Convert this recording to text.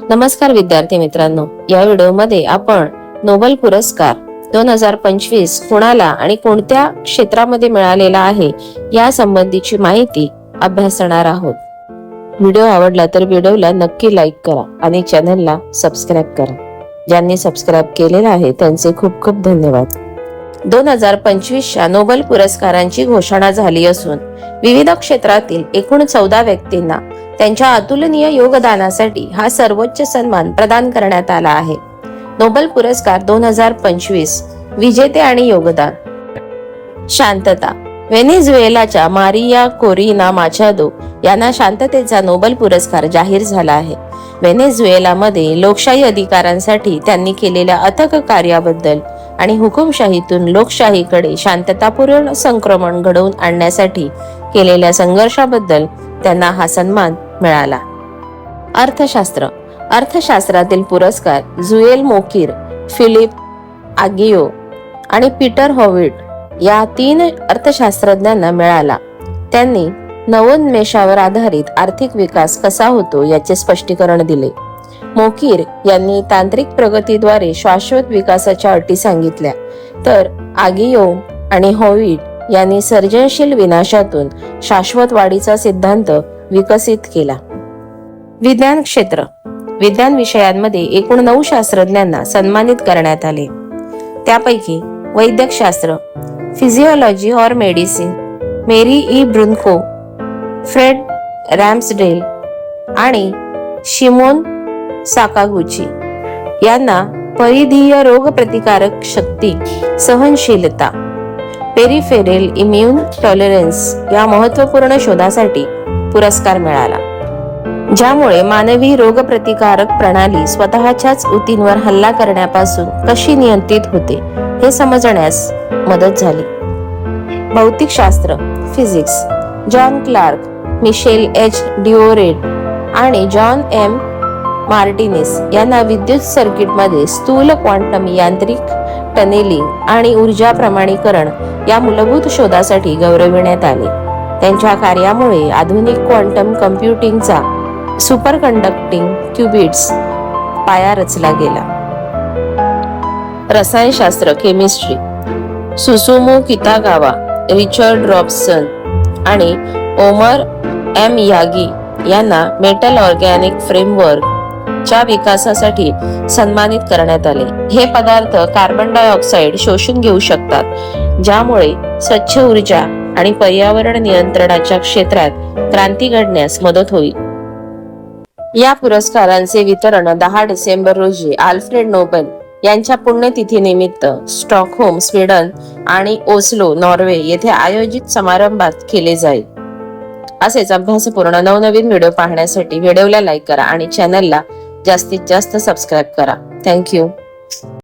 नमस्कार विद्यार्थी मित्रांनो या व्हिडिओमध्ये आपण नोबेल पुरस्कार दोन हजार पंचवीस कोणाला आणि कोणत्या क्षेत्रामध्ये मिळालेला आहे या संबंधीची माहिती अभ्यासणार आहोत. व्हिडिओ आवडला तर व्हिडिओला नक्की लाईक करा आणि चॅनलला सबस्क्राईब करा. ज्यांनी सबस्क्राईब केलेलं आहे त्यांचे खूप खूप धन्यवाद. दोन हजार पंचवीसच्या नोबेल पुरस्कारांची घोषणा झाली असून विविध क्षेत्रातील एकूण चौदा व्यक्तींना त्यांच्या अतुलनीय योगदानासाठी हा सर्वोच्च सन्मान प्रदान करण्यात आला आहे. नोबेल पुरस्कार दोन हजार पंचवीस विजेते आणि योगदान. शांतता. व्हेनेझुएलाच्या मारिया कोरिना माचादो यांना शांततेचा नोबेल पुरस्कार जाहीर झाला आहे. व्हेनेझुएलामध्ये लोकशाही अधिकारांसाठी त्यांनी केलेल्या अथक कार्याबद्दल आणि हुकुमशाहीतून लोकशाहीकडे शांततापूर्ण संक्रमण घडवून आणण्यासाठी केलेल्या संघर्षाबद्दल त्यांना हा सन्मान मिळाला. अर्थशास्त्र. अर्थशास्त्रातील पुरस्कार जुएल मोकीर फिलिप आगियो आणि पीटर हॉविट या तीन अर्थशास्त्रज्ञांना मिळाला. त्यांनी नवोन्मेषावर आधारित आर्थिक विकास कसा होतो याचे स्पष्टीकरण दिले. मोकीर यांनी तांत्रिक प्रगतीद्वारे शाश्वत विकासाच्या अटी सांगितल्या. तर आगियो आणि हॉविट यांनी सर्जनशील विनाशातून शाश्वत वाढीचा सिद्धांत विकसित केला. विज्ञान क्षेत्र. विज्ञान विषयांमध्ये एकूण नऊ शास्त्रज्ञांना सन्मानित करण्यात आले. त्यापैकी वैद्यकशास्त्र फिजिओलॉजी और medicine Mary E Brunkow Fred Ramsdell आणि शिमोन साकागुची यांना परिधीय रोगप्रतिकारक शक्ती सहनशीलता पेरिफेरल इम्युन टॉलरन्स या महत्त्वपूर्ण शोधासाठी पुरस्कार मिळाला. ज्यामुळे मानवी रोगप्रतिकारक प्रणाली स्वतःच्याच ऊतींवर हल्ला करण्यापासून कशी नियंत्रित होते हे समजण्यास मदत झाली. भौतिकशास्त्र physics John Clarke Michel H. Devoret आणि जॉन एम. मार्टिनेस यांना विद्युत सर्किटमध्ये स्थूल क्वांटम यांत्रिक टनेलिंग आणि ऊर्जा प्रमाणीकरण या मूलभूत शोधासाठी गौरविण्यात आले. त्यांच्या कार्यामुळे आधुनिक क्वांटम कम्प्युटिंगचा सुपर कंडक्टिंग क्युबिट्स पाया रचला गेला. रसायनशास्त्र chemistry Susumu Kitagawa Richard Robson आणि ओमर एम यागी यांना मेटल ऑर्गॅनिक फ्रेमवर्क च्या विकासासाठी सन्मानित करण्यात आले. हे पदार्थ कार्बन डायऑक्साईड शोषून घेऊ शकतात ज्यामुळे स्वच्छ ऊर्जा आणि पर्यावरण नियंत्रणाच्या क्षेत्रात क्रांती घडण्यास मदत होईल. या पुरस्कारांचे वितरण दहा डिसेंबर रोजी आल्फ्रेड नोबेल यांच्या पुण्यतिथीनिमित्त स्टॉकहोम स्वीडन आणि ओस्लो नॉर्वे येथे आयोजित समारंभात केले जाईल. असेच अभ्यासपूर्ण नवनवीन व्हिडिओ पाहण्यासाठी व्हिडिओला लाईक करा आणि चॅनलला जास्तीत जास्त सबस्क्राईब करा. थँक्यू.